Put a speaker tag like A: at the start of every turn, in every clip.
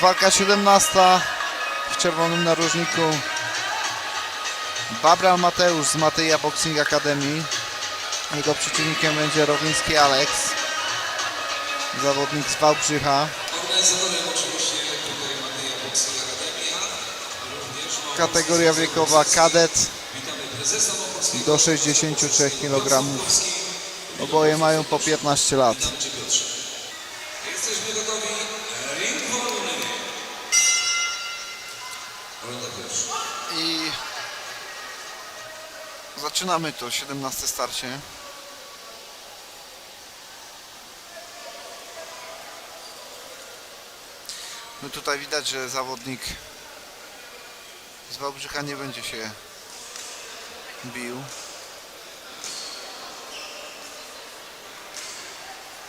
A: Walka 17 w czerwonym narożniku. Babral Mateusz z Mateja Boxing Academy. Jego przeciwnikiem będzie Rowiński Alex. Zawodnik z Wałbrzycha. Kategoria wiekowa kadet do 63 kg. Oboje mają po 15 lat.
B: Jesteśmy gotowi. Ring wolny.
A: I zaczynamy to 17 starcie. No tutaj widać, że zawodnik z Wałbrzycha nie będzie się bił.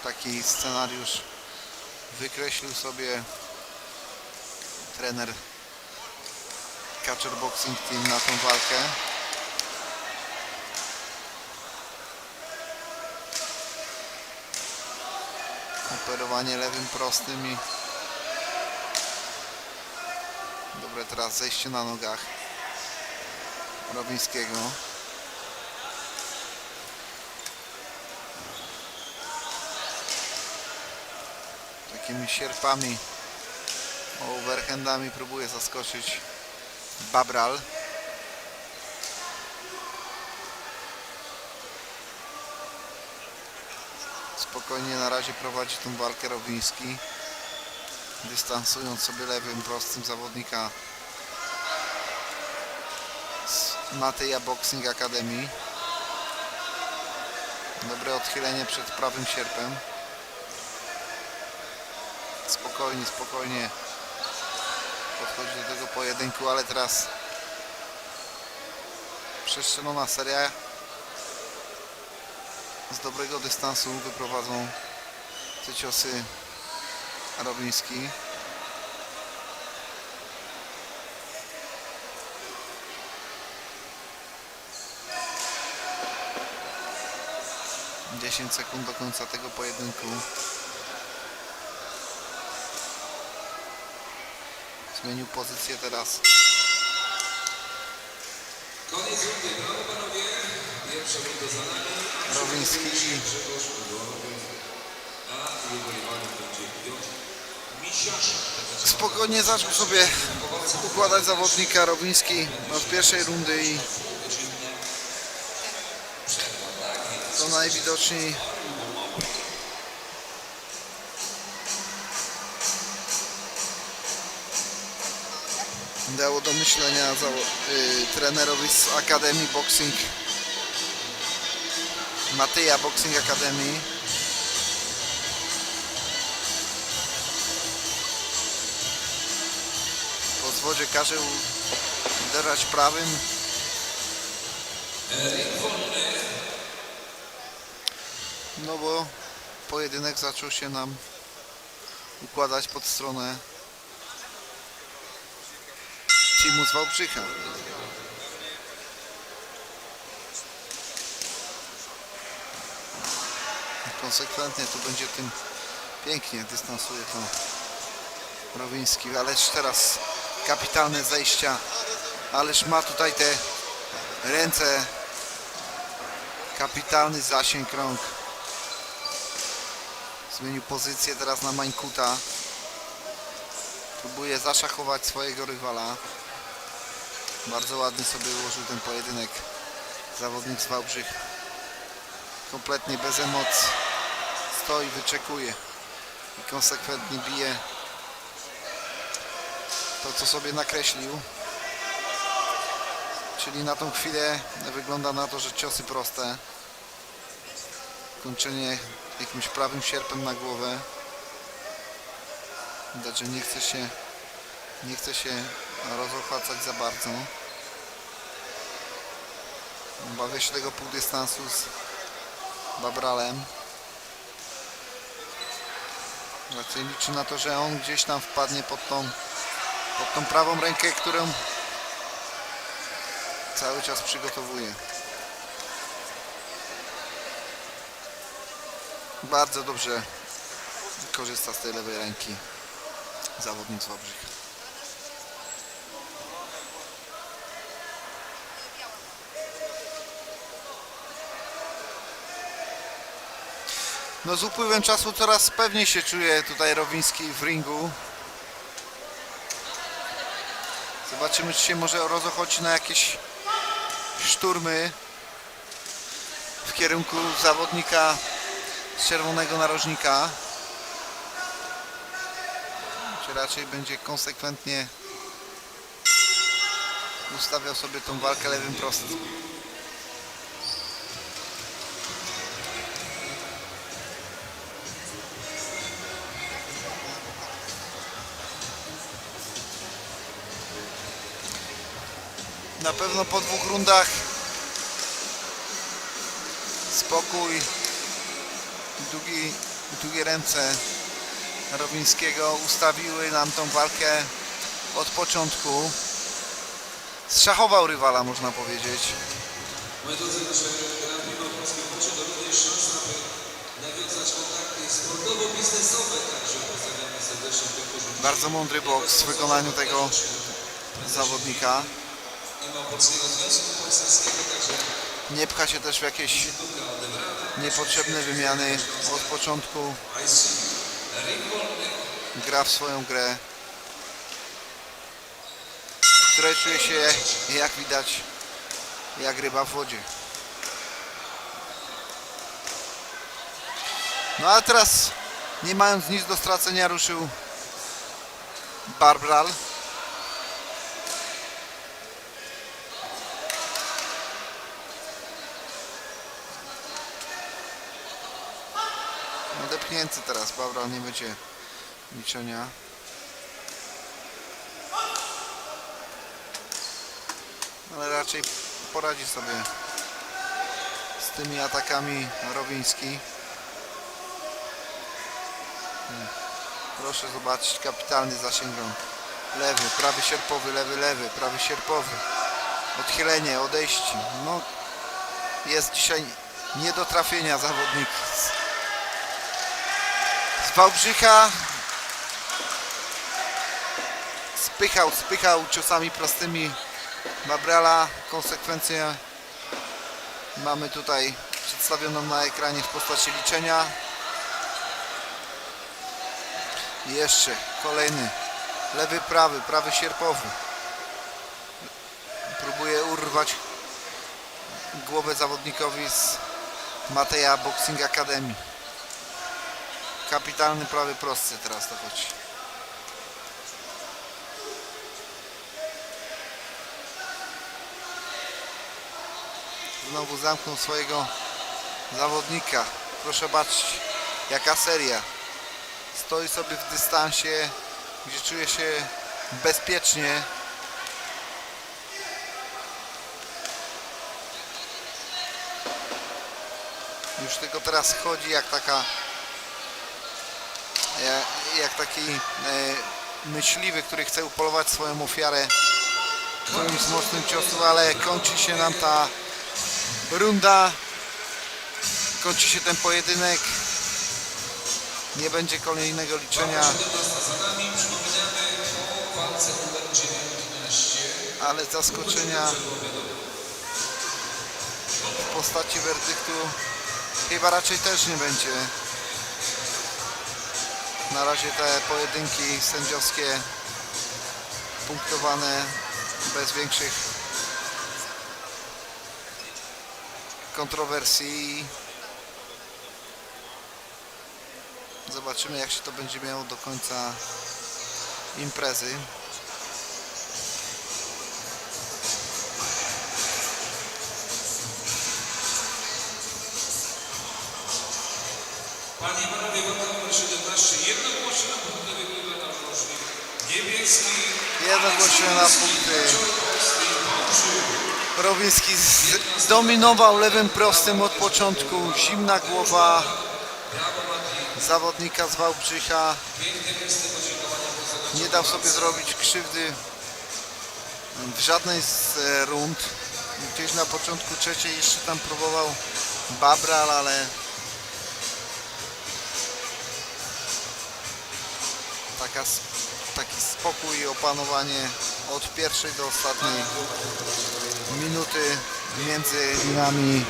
A: Taki scenariusz wykreślił sobie trener Catcher Boxing Team na tą walkę. Operowanie lewym prostym i dobre teraz zejście na nogach Robińskiego. Takimi sierpami overhandami próbuje zaskoczyć Babral. Spokojnie na razie prowadzi tą walkę Rowiński. Dystansując sobie lewym, prostym zawodnika z Mateja Boxing Academy. Dobre odchylenie przed prawym sierpem. Spokojnie, spokojnie podchodzi do tego pojedynku, ale teraz przestrzelona seria z dobrego dystansu wyprowadzą te ciosy Robiński. Dziesięć sekund do końca tego pojedynku. Zmienił pozycję teraz.
B: Koniec rundy. Brawo panowie. Pierwsza runda za nami.
A: Rowiński
B: Grzegorz Udorowy. A jego rywalem będzie Piotr Misiaszek.
A: spokojnie zaczął sobie układać zawodnika Robiński od pierwszej rundy i to najwidoczniej dało do myślenia zawo- y, trenerowi z Akademii Boxing. Mateja Boxing Academy po zwodzie każe uderzać prawym. No bo pojedynek zaczął się nam układać pod stronę teamu z Wałbrzycha konsekwentnie tu będzie tym pięknie dystansuje to Rowiński, ależ teraz kapitalne zejścia, ależ ma tutaj te ręce, kapitalny zasięg rąk. Zmienił pozycję teraz na Mańkuta. Próbuje zaszachować swojego rywala. Bardzo ładnie sobie ułożył ten pojedynek zawodnik z Wałbrzych. Kompletnie bez emocji. Stoi, wyczekuje i konsekwentnie bije to co sobie nakreślił czyli na tą chwilę wygląda na to, że ciosy proste kończenie jakimś prawym sierpem na głowę widać, że nie chce się nie chce się rozochłacać za bardzo obawia się tego półdystansu z Babralem raczej liczy na to, że on gdzieś tam wpadnie pod tą pod tą prawą rękę, którą cały czas przygotowuje. Bardzo dobrze korzysta z tej lewej ręki. zawodnik z. No z upływem czasu coraz pewniej się czuje tutaj Rowiński w ringu. Zobaczymy, czy się może rozochodzi na jakieś szturmy w kierunku zawodnika z czerwonego narożnika. Czy raczej będzie konsekwentnie ustawiał sobie tą walkę lewym prostym. Na pewno po dwóch rundach spokój, długi, długie ręce Robińskiego ustawiły nam tą walkę od początku. Zszachował rywala, można powiedzieć. Bardzo mądry boks w wykonaniu tego zawodnika. Nie pcha się też w jakieś niepotrzebne wymiany od początku. Gra w swoją grę, w której czuje się, jak widać, jak ryba w wodzie. No a teraz, nie mając nic do stracenia, ruszył Barbral. Odepchnięty teraz, Barbral nie będzie liczenia. Ale raczej poradzi sobie z tymi atakami Rowiński. Proszę zobaczyć, kapitalny zasięg. Lewy, prawy sierpowy, lewy, lewy, prawy sierpowy. Odchylenie, odejście. No, jest dzisiaj nie do trafienia zawodnik z, z Wałbrzycha. Spychał, spychał ciosami prostymi Babrala. Konsekwencje mamy tutaj przedstawioną na ekranie w postaci liczenia. I Jeszcze kolejny lewy, prawy, prawy sierpowy. Próbuje urwać głowę zawodnikowi z Mateja Boxing Academy. Kapitalny prawy prosty teraz to chodzi. Znowu zamknął swojego zawodnika. Proszę patrzeć, jaka seria. Stoi sobie w dystansie, gdzie czuje się bezpiecznie. Już tylko teraz chodzi jak taka jak, taki e, myśliwy, który chce upolować swoją ofiarę którymś mocnym ciosów, ale kończy się nam ta runda. Kończy się ten pojedynek. Nie będzie kolejnego liczenia,
B: 17 za nami, przypominamy o walce numer 19.
A: ale zaskoczenia w postaci werdyktu chyba raczej też nie będzie. Na razie te pojedynki sędziowskie punktowane bez większych kontrowersji. Zobaczymy jak się to będzie miało do końca imprezy.
B: Panie i Panowie, walka numer 17. Jednogłośnie na punkty wygrywa narożnik niebieski.
A: Jednogłośnie na punkty. Rowiński zdominował lewym prostym od początku. Zimna głowa zawodnika z Wałbrzycha. Nie dał sobie zrobić krzywdy w żadnej z e, rund. Gdzieś na początku trzeciej jeszcze tam próbował Babral, ale taka taki spokój i opanowanie od pierwszej do ostatniej minuty między linami